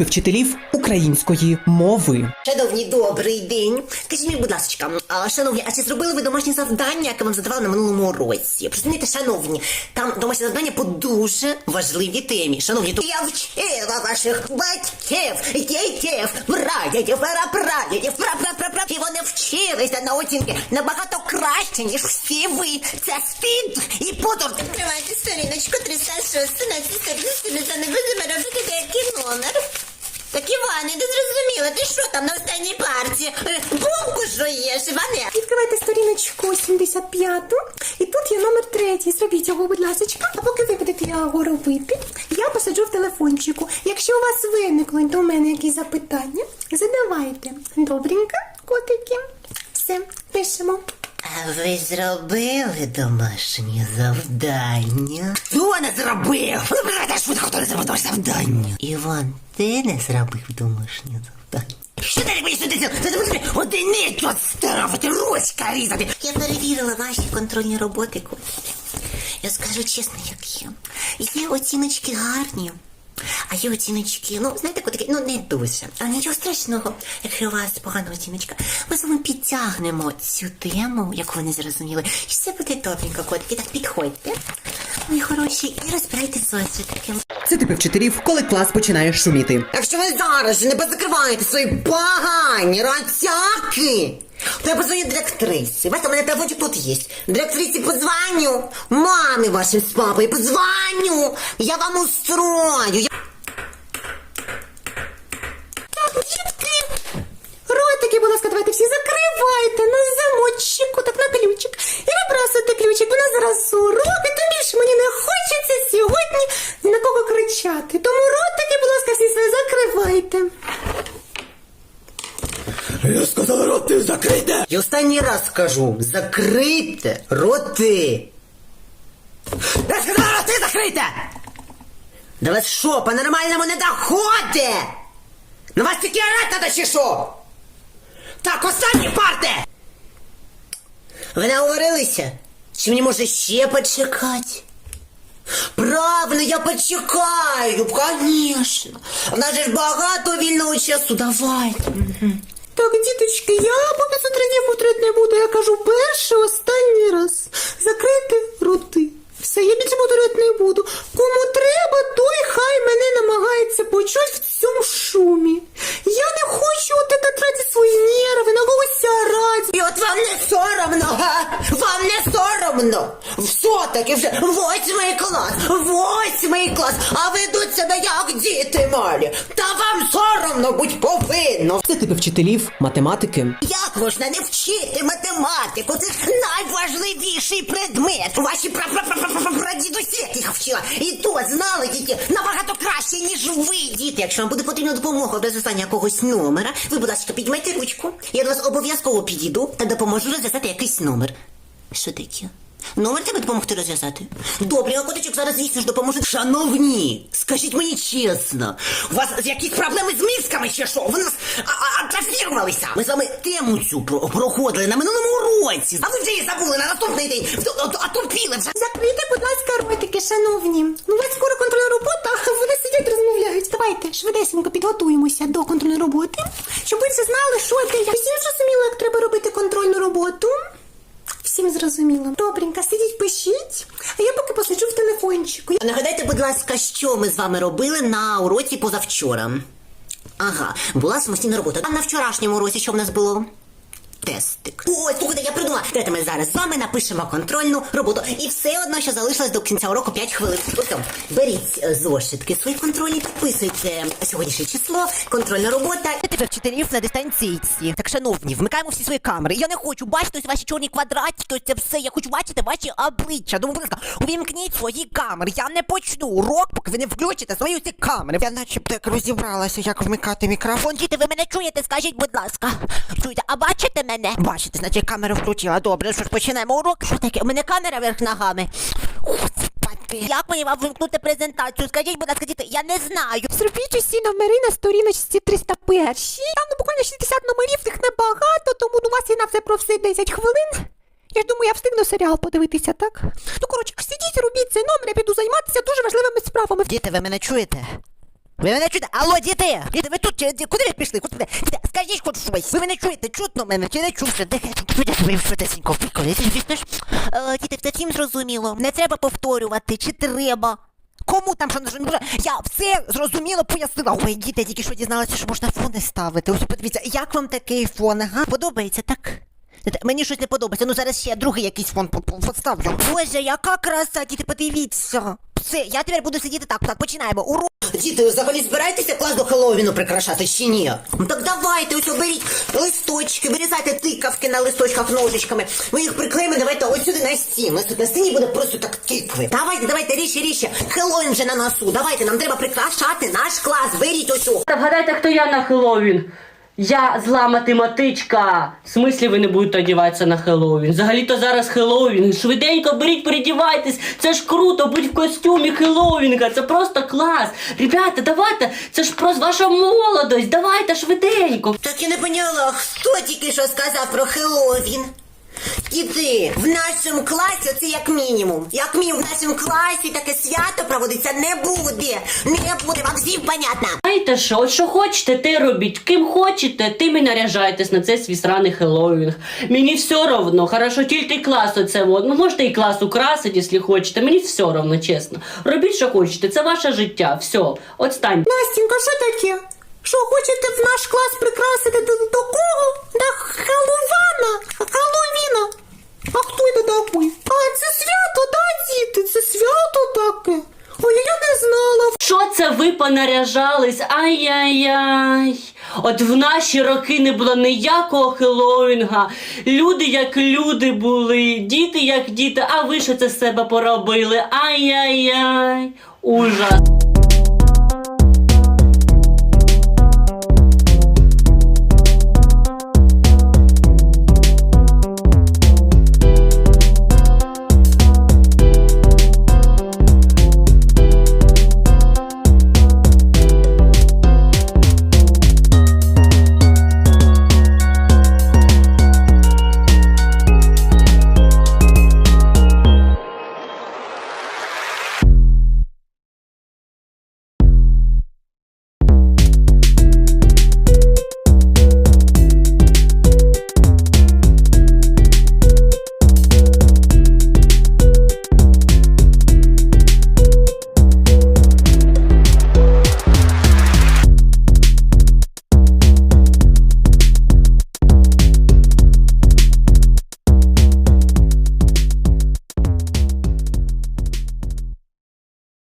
типи вчителів української мови. Шановні, добрий день. Скажіть мені, будь ласка, шановні, а чи зробили ви домашнє завдання, яке вам задавали на минулому році? Розумієте, шановні, там домашнє завдання по дуже важливій темі. Шановні, то я вчила ваших батьків, дітей, прадідів, прапрадідів, прапрапрапра, і вони вчилися на оцінки набагато краще, ніж всі ви. Це стид і подор. Відкривайте сторіночку 306, на цій сторінці за невидиме робити який номер. Так Іване, ти зрозуміла, ти що там на останній парті? Е, Бомбу жуєш, Іване? Відкривайте сторіночку 75 і тут є номер третій. Зробіть його, будь ласка. А поки ви будете його робити, я посаджу в телефончику. Якщо у вас виникли до мене якісь запитання, задавайте. Добренько, котики. Все, пишемо. А ви зробили домашнє завдання? Хто не зробив? Ну, давайте швидко, хто не зробив домашнє завдання? Іван, ти не зробив домашнє завдання? Що ти мені сюди? Ти не одиницю ставити, ручка різати. Я перевірила ваші контрольні роботи, котики. Я скажу чесно, як є. Є оціночки гарні. А є оціночки, ну, знаєте, котики, ну не дуже. А нічого страшного, якщо у вас погана оціночка. Ми з вами підтягнемо цю тему, як ви не зрозуміли. І все буде добренько, котики. Так підходьте. Мої хороші, і розбирайте зошитки. Це типи вчителів, коли клас починає шуміти. Якщо ви зараз же не позакриваєте свої погані рацяки, то я позвоню директрисі. Бачите, у мене телефончик тут є. Директрисі позвоню. Мамі вашим з папою позвоню. Я вам устрою. Я... Так, дітки. Ротики, будь ласка, давайте всі закривайте на замочку, так на ключик. І вибрасуйте ключик, бо нас зараз уроки, тим більше мені не хочеться сьогодні ні на кого кричати. Тому ротики, будь ласка, всі свої закривайте. Я сказала, роти закрийте. І останній раз скажу, закрийте роти. Я сказала, роти закрийте. Да вас що, по-нормальному не доходить? На вас тільки орати надо чи що? Так, останні парти. Ви наговорилися? Чи мені може ще почекати? Правильно, я почекаю, конечно. В нас же ж багато вільного часу, давайте. Так, діточки, я буду сутрині утра не буду. Я кажу перший, останній раз. Закрити роти. Все, я більше буду. Клас, восьмий клас, а ведуть себе як діти малі. Та вам соромно будь повинно. Це типи вчителів математики. Як можна не вчити математику? Це ж найважливіший предмет. Ваші прадідусі їх вчила. І то знали тільки набагато краще, ніж ви, діти. Якщо вам буде потрібна допомога без останнього якогось номера, ви, будь ласка, підіймайте ручку. Я до вас обов'язково підійду та допоможу розв'язати якийсь номер. Що таке? Номер треба допомогти розв'язати. Добре, а котичок зараз звісно допоможе. Шановні, скажіть мені чесно, у вас якісь проблеми з мізками чи що? Ви нас а- а- Ми з вами тему цю про- проходили на минулому уроці. А ви вже її забули на наступний день. Отупіли вже. Закрийте, будь ласка, ротики, шановні. Ну, у вас скоро контрольна робота, а вони сидять розмовляють. Давайте швидесенько підготуємося до контрольної роботи, щоб ви все знали, що де як. Всім зрозуміло, як треба робити контрольну роботу. Всім зрозуміло. Добренько, сидіть, пишіть, а я поки посиджу. Нагадайте, будь ласка, що ми з вами робили на уроці позавчора. Ага, була самостійна робота. А на вчорашньому уроці що в нас було? Тестик. Ой, слухайте, я придумала. Давайте ми зараз з вами напишемо контрольну роботу. І все одно, що залишилось до кінця уроку 5 хвилин. Ось, беріть е, зошитки свої контрольні, підписуйте сьогоднішнє число, контрольна робота. Тепер вчителів на дистанційці. Так, шановні, вмикаємо всі свої камери. Я не хочу бачити ось ваші чорні квадратики, ось це все. Я хочу бачити ваші обличчя. Тому, будь ласка, увімкніть свої камери. Я не почну урок, поки ви не включите свої усі камери. Я начебто як розібралася, як вмикати мікрофон. Діти, ви мене чуєте? Скажіть, будь ласка. Чуєте, а бачите мене? Бачите, значить камеру включила. Добре, що ж почнемо урок. Що таке? У мене камера вверх ногами. Як мені вам вимкнути презентацію? Скажіть, будь ласка, діти, я не знаю. Зробіть усі номери на сторіночці 301. Там ну, буквально 60 номерів, їх небагато, тому у вас є на все про все 10 хвилин. Я ж думаю, я встигну серіал подивитися, так? Ну, коротше, сидіть, робіть цей номер, я піду займатися дуже важливими справами. Діти, ви мене чуєте? Ви мене чуєте? Алло, діти! Діти, ви тут чи куди ви пішли? Господи, діти, скажіть хоч щось. Ви мене чуєте? Чутно мене чи не чуєте? Чуєте, ви швидесенько впікали? Е, Діти, все всім зрозуміло. Не треба повторювати, чи треба? Кому там що не зрозуміло? Я все зрозуміло пояснила. Ой, діти, тільки що дізналися, що можна фони ставити. Ось подивіться, як вам такий фон, ага? Подобається, так? Мені щось не подобається, ну зараз ще другий якийсь фон по- по- поставлю. Боже, яка краса, діти, подивіться. Все, я тепер буду сидіти так, так, починаємо. Урок. Діти, взагалі збираєтеся клас до Хеллоуіну прикрашати чи ні? Ну так давайте, ось беріть листочки, вирізайте тикавки на листочках ножичками. Ми їх приклеїмо, давайте ось сюди на стіну. Ось тут на стіні буде просто так тикви. Давайте, давайте, ріще, ріще. Хеллоуін вже на носу. Давайте, нам треба прикрашати наш клас. Беріть ось. Та вгадайте, хто я на Хеллоуін. Я зла математичка. В смислі ви не будете одіватися на Хеллоуін? Взагалі-то зараз Хеллоуін. Швиденько беріть, передівайтесь. Це ж круто, будь в костюмі Хеллоуінга. Це просто клас. Ребята, давайте, це ж просто ваша молодость. Давайте швиденько. Так я не поняла, хто тільки що сказав про Хеллоуін? Діти, в нашому класі це як мінімум. Як мінімум в нашому класі таке свято проводиться не буде. Не буде, вам всім понятно. Знаєте що, от що хочете, те робіть. Ким хочете, тим і наряжайтесь на цей свій сраний Хеллоуінг. Мені все равно, хорошо, тільки клас оце от. Ну можете і клас украсити, якщо хочете. Мені все равно, чесно. Робіть, що хочете, це ваше життя. Все, отстаньте. Настенька, що таке? Що хочете в наш клас прикрасити до, до кого? До Хеллоуіна? Хеллоуіна? А хто це такий? А, це свято, да, діти? Це свято таке? Ой, я не знала. Що це ви понаряжались? Ай-яй-яй. От в наші роки не було ніякого Хеллоуінга. Люди як люди були, діти як діти, а ви що це з себе поробили? Ай-яй-яй. Ужас.